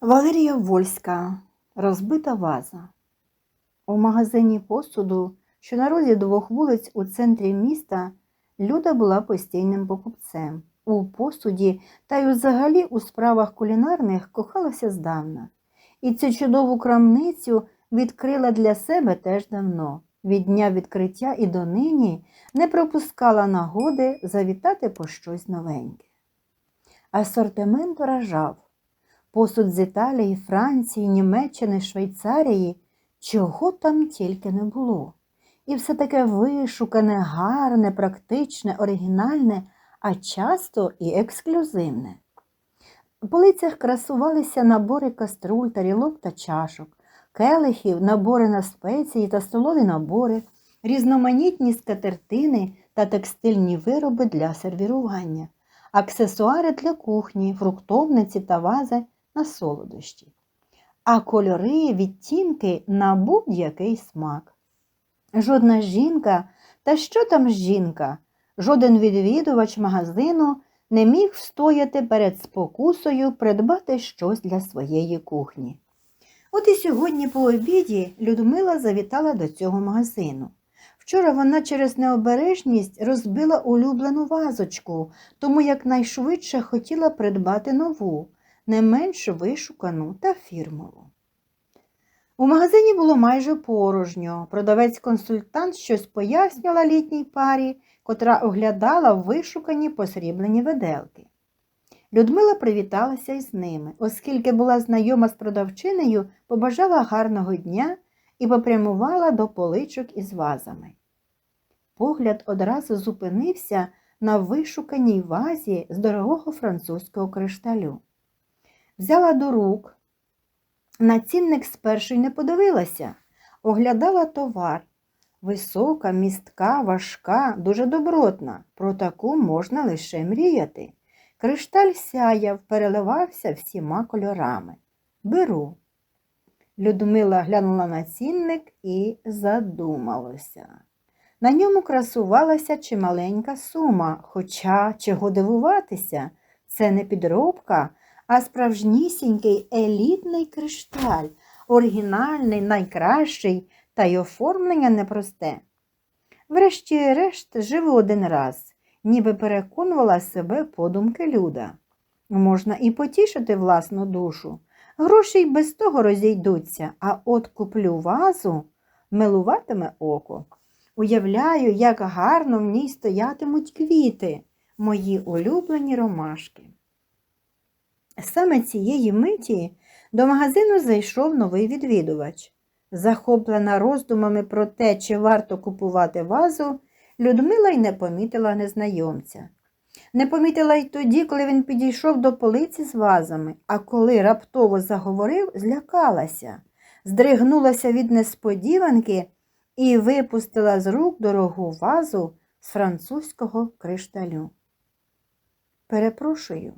Валерія Вольська Розбита ваза. У магазині посуду, що на розі двох вулиць у центрі міста, Люда була постійним покупцем. У посуді та й взагалі у справах кулінарних кохалася здавна. І цю чудову крамницю відкрила для себе теж давно. Від дня відкриття і донині не пропускала нагоди завітати по щось новеньке. Асортимент вражав посуд з Італії, Франції, Німеччини, Швейцарії, чого там тільки не було. І все таке вишукане, гарне, практичне, оригінальне, а часто і ексклюзивне. У полицях красувалися набори каструль, тарілок та чашок, келихів, набори на спеції та столові набори, різноманітні скатертини та текстильні вироби для сервірування, аксесуари для кухні, фруктовниці та вази на солодощі, а кольори, відтінки на будь-який смак. Жодна жінка, та що там жінка, жоден відвідувач магазину не міг встояти перед спокусою придбати щось для своєї кухні. От і сьогодні по обіді Людмила завітала до цього магазину. Вчора вона через необережність розбила улюблену вазочку, тому якнайшвидше хотіла придбати нову, не менш вишукану та фірмову. У магазині було майже порожньо. Продавець-консультант щось пояснювала літній парі, котра оглядала вишукані посріблені виделки. Людмила привіталася із ними, оскільки була знайома з продавчинею, побажала гарного дня і попрямувала до поличок із вазами. Погляд одразу зупинився на вишуканій вазі з дорогого французького кришталю. Взяла до рук, на цінник спершу й не подивилася, оглядала товар. Висока, містка, важка, дуже добротна. Про таку можна лише мріяти. Кришталь сяяв, переливався всіма кольорами. Беру. Людмила глянула на цінник і задумалася. На ньому красувалася чималенька сума, хоча чого дивуватися, це не підробка, а справжнісінький елітний кришталь, оригінальний, найкращий, та й оформлення непросте. Врешті-решт живу один раз, ніби переконувала себе подумки Люда. Можна і потішити власну душу. Гроші й без того розійдуться, а от куплю вазу, милуватиме око. Уявляю, як гарно в ній стоятимуть квіти, мої улюблені ромашки. Саме цієї миті до магазину зайшов новий відвідувач. Захоплена роздумами про те, чи варто купувати вазу, Людмила й не помітила незнайомця. Не помітила й тоді, коли він підійшов до полиці з вазами, а коли раптово заговорив, злякалася, здригнулася від несподіванки і випустила з рук дорогу вазу з французького кришталю. Перепрошую,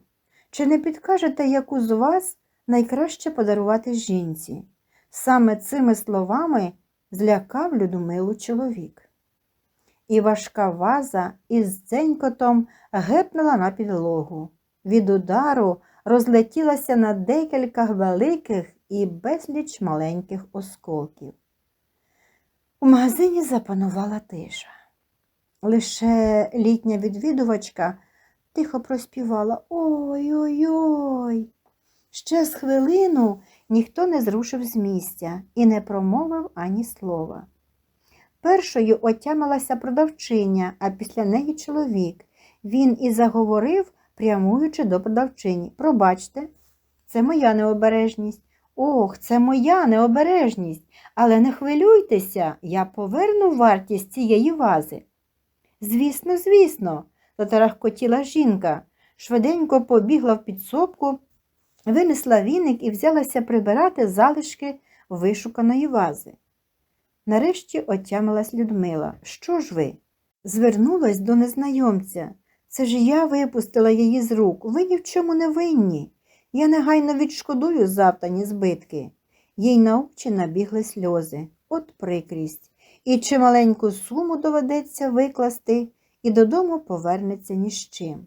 чи не підкажете, яку з вас найкраще подарувати жінці? Саме цими словами злякав Людмилу чоловік. І важка ваза із дзенькотом гепнула на підлогу. Від удару розлетілася на декілька великих і безліч маленьких осколків. У магазині запанувала тиша. Лише літня відвідувачка тихо проспівала Ой-ой-ой. Ще з хвилину ніхто не зрушив з місця і не промовив ані слова. Першою отямилася продавчиня, а після неї чоловік. Він і заговорив, прямуючи до продавчині. Пробачте, це моя необережність. Ох, це моя необережність. Але не хвилюйтеся, я поверну вартість цієї вази. Звісно, звісно, затарахкотіла жінка, швиденько побігла в підсобку, винесла віник і взялася прибирати залишки вишуканої вази. Нарешті отямилась Людмила. Що ж ви? Звернулась до незнайомця. Це ж я випустила її з рук. Ви ні в чому не винні. Я негайно відшкодую завдані збитки. Їй на очі набігли сльози. От прикрість. І чималеньку суму доведеться викласти, і додому повернеться ні з чим.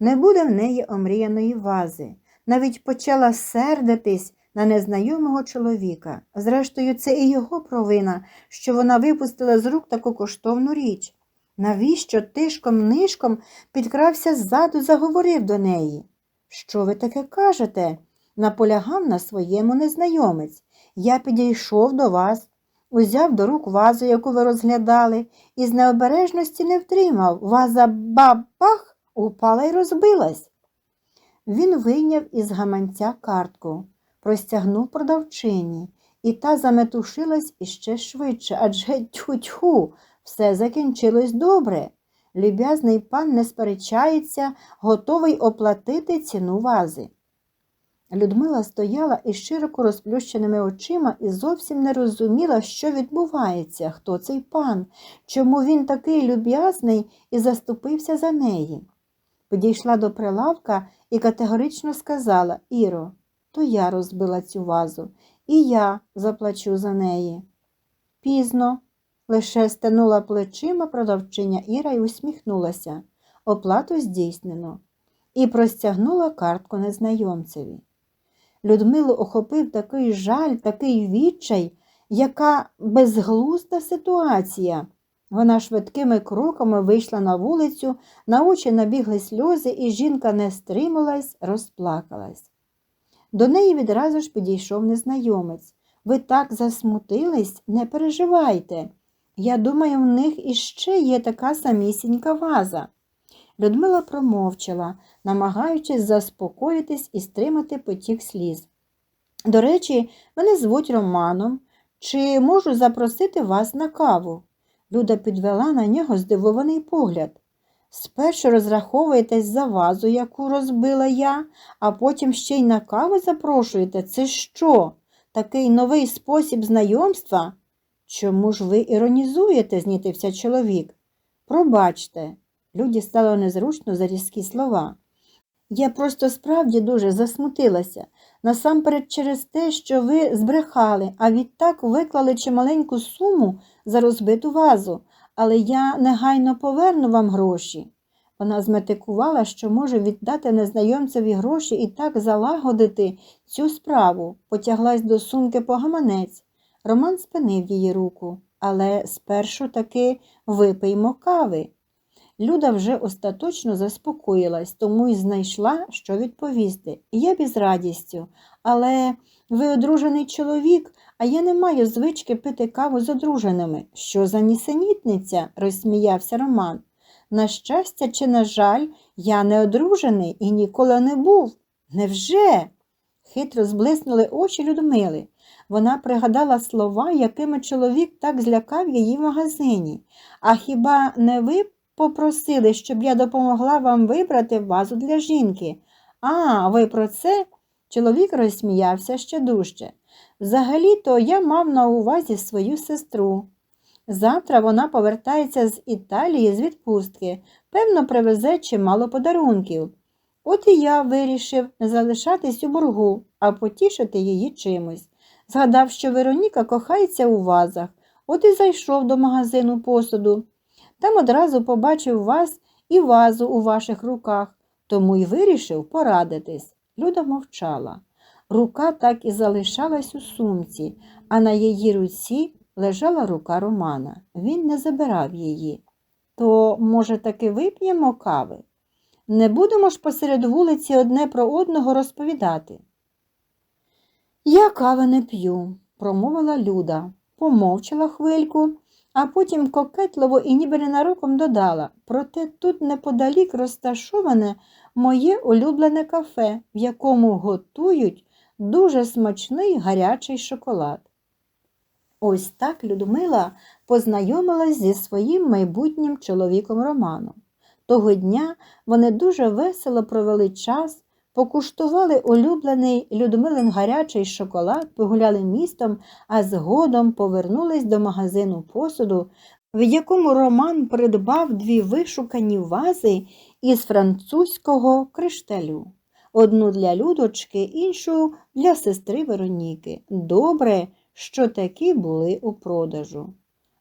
Не буде в неї омріяної вази, навіть почала сердитись на незнайомого чоловіка. Зрештою, це і його провина, що вона випустила з рук таку коштовну річ. Навіщо тишком нишком підкрався ззаду, заговорив до неї? Що ви таке кажете? наполягав на своєму незнайомець. Я підійшов до вас, узяв до рук вазу, яку ви розглядали, і з необережності не втримав. Ваза бабах упала й розбилась. Він вийняв із гаманця картку, простягнув продавчині, і та заметушилась іще швидше, адже тьху-тьху, все закінчилось добре. Люб'язний пан не сперечається, готовий оплатити ціну вази. Людмила стояла із широко розплющеними очима і зовсім не розуміла, що відбувається, хто цей пан, чому він такий люб'язний і заступився за неї. Підійшла до прилавка і категорично сказала Іро, то я розбила цю вазу, і я заплачу за неї. Пізно, лише стенула плечима продавчиня Іра і усміхнулася. Оплату здійснено, і простягнула картку незнайомцеві. Людмилу охопив такий жаль, такий відчай, яка безглузда ситуація. Вона швидкими кроками вийшла на вулицю, на очі набігли сльози, і жінка не стрималась, розплакалась. До неї відразу ж підійшов незнайомець. Ви так засмутились, не переживайте. Я думаю, в них іще є така самісінька ваза. Людмила промовчала, намагаючись заспокоїтись і стримати потік сліз. До речі, мене звуть Романом. Чи можу запросити вас на каву? Люда підвела на нього здивований погляд. Спершу розраховуєтесь за вазу, яку розбила я, а потім ще й на каву запрошуєте. Це що? Такий новий спосіб знайомства? Чому ж ви іронізуєте? знітився чоловік. Пробачте, Люді стало незручно за різкі слова. Я просто справді дуже засмутилася, насамперед через те, що ви збрехали, а відтак виклали чималеньку суму за розбиту вазу, але я негайно поверну вам гроші. Вона зметикувала, що може віддати незнайомцеві гроші і так залагодити цю справу, потяглась до сумки по гаманець. Роман спинив її руку, але спершу таки випиймо кави. Люда вже остаточно заспокоїлась, тому й знайшла, що відповісти. Я б із радістю, але ви одружений чоловік, а я не маю звички пити каву з одруженими. Що за нісенітниця? розсміявся Роман. На щастя чи, на жаль, я не одружений і ніколи не був. Невже? Хитро зблиснули очі Людмили. Вона пригадала слова, якими чоловік так злякав її в магазині. А хіба не ви попросили, щоб я допомогла вам вибрати вазу для жінки? А, ви про це? Чоловік розсміявся ще дужче. Взагалі-то я мав на увазі свою сестру. Завтра вона повертається з Італії з відпустки, певно, привезе чимало подарунків. От і я вирішив не залишатись у боргу, а потішити її чимось. Згадав, що Вероніка кохається у вазах, от і зайшов до магазину посуду. Там одразу побачив вас і вазу у ваших руках, тому й вирішив порадитись. Люда мовчала. Рука так і залишалась у сумці, а на її руці лежала рука Романа. Він не забирав її. То, може, таки вип'ємо кави? Не будемо ж посеред вулиці одне про одного розповідати. Я кави не п'ю, промовила Люда, помовчала хвильку, а потім кокетливо і ніби ненароком додала. Проте тут неподалік розташоване моє улюблене кафе, в якому готують дуже смачний гарячий шоколад. Ось так Людмила познайомилась зі своїм майбутнім чоловіком Романом. Того дня вони дуже весело провели час, покуштували улюблений Людмилин гарячий шоколад, погуляли містом, а згодом повернулись до магазину посуду, в якому Роман придбав дві вишукані вази із французького кришталю. Одну для Людочки, іншу для сестри Вероніки. Добре, що такі були у продажу.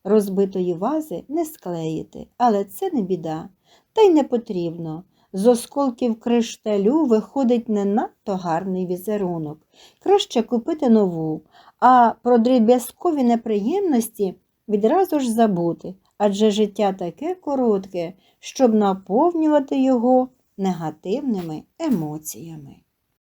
Розбитої вази не склеїти, але це не біда, та й не потрібно. З осколків кришталю виходить не надто гарний візерунок. Краще купити нову, а про дріб'язкові неприємності відразу ж забути, адже життя таке коротке, щоб наповнювати його негативними емоціями.